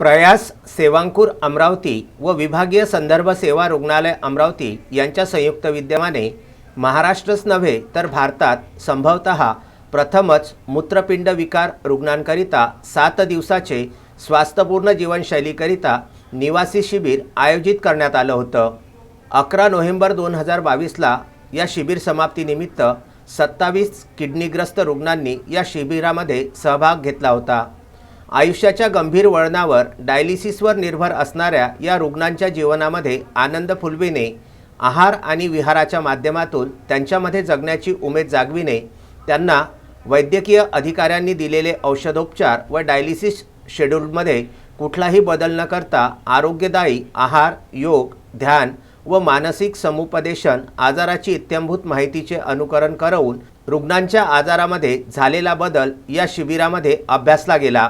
प्रयास सेवांकूर अमरावती व विभागीय संदर्भ सेवा रुग्णालय अमरावती यांच्या संयुक्त विद्यमाने महाराष्ट्रच नव्हे तर भारतात संभवत प्रथमच मूत्रपिंड विकार रुग्णांकरिता सात दिवसाचे स्वास्थ्यपूर्ण जीवनशैलीकरिता निवासी शिबिर आयोजित करण्यात आलं होतं. अकरा नोव्हेंबर दोन हजार बावीसला या शिबिर समाप्तीनिमित्त सत्तावीस किडनीग्रस्त रुग्णांनी या शिबिरामध्ये सहभाग घेतला होता. आयुष्याच्या गंभीर वळणावर डायलिसिसवर निर्भर असणाऱ्या या रुग्णांच्या जीवनामध्ये आनंद फुलविणे आहार आणि विहाराच्या माध्यमातून त्यांच्यामध्ये जगण्याची उमेद जागविणे त्यांना वैद्यकीय अधिकाऱ्यांनी दिलेले औषधोपचार व डायलिसिस शेड्यूलमध्ये कुठलाही बदल न करता आरोग्यदायी आहार योग ध्यान व मानसिक समुपदेशन आजाराची इत्यंभूत माहितीचे अनुकरण करवून रुग्णांच्या आजारामध्ये झालेला बदल या शिबिरामध्ये अभ्यासला गेला.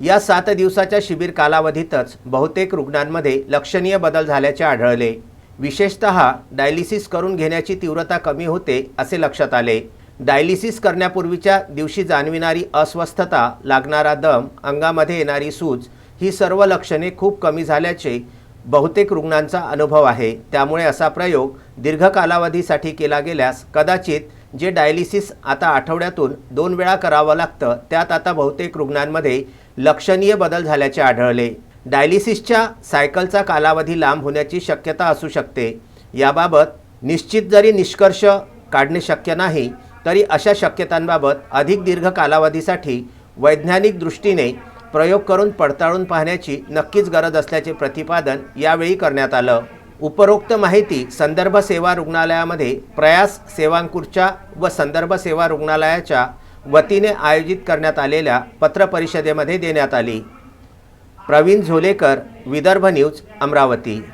या सात दिवसाच्या शिबिर कालावधीतच बहुतेक रुग्णांमध्ये लक्षणीय बदल झाल्याचे आढळले. विशेषत डायलिसिस करून घेण्याची तीव्रता कमी होते असे लक्षात आले. डायलिसिस करण्यापूर्वीच्या दिवशी जाणविणारी अस्वस्थता लागणारा दम अंगामध्ये येणारी सूज ही सर्व लक्षणे खूप कमी झाल्याचे बहुतेक रुग्णांचा अनुभव आहे. त्यामुळे असा प्रयोग दीर्घ कालावधीसाठी केला गेल्यास कदाचित जे डायलिसिस आता आठवड्यातून दोन वेळा करावं लागतं त्यात आता बहुतेक रुग्णांमध्ये लक्षणीय बदल झाल्याचे आढळले. डायलिसिसच्या सायकलचा कालावधी लांब होण्याची शक्यता असू शकते. याबाबत निश्चित जरी निष्कर्ष काढणे शक्य नाही तरी अशा शक्यतांबाबत अधिक दीर्घ कालावधीसाठी वैज्ञानिक दृष्टीने प्रयोग करून पडताळून पाहण्याची नक्कीच गरज असल्याचे प्रतिपादन यावेळी करण्यात आलं. उपरोक्त माहिती संदर्भ सेवा रुग्णालयामध्ये प्रयास सेवांकूरच्या व संदर्भ सेवा रुग्णालयाच्या वतीने आयोजित करण्यात आलेल्या पत्रपरिषदेमध्ये देण्यात आली. प्रवीण झोलेकर विदर्भ न्यूज अमरावती.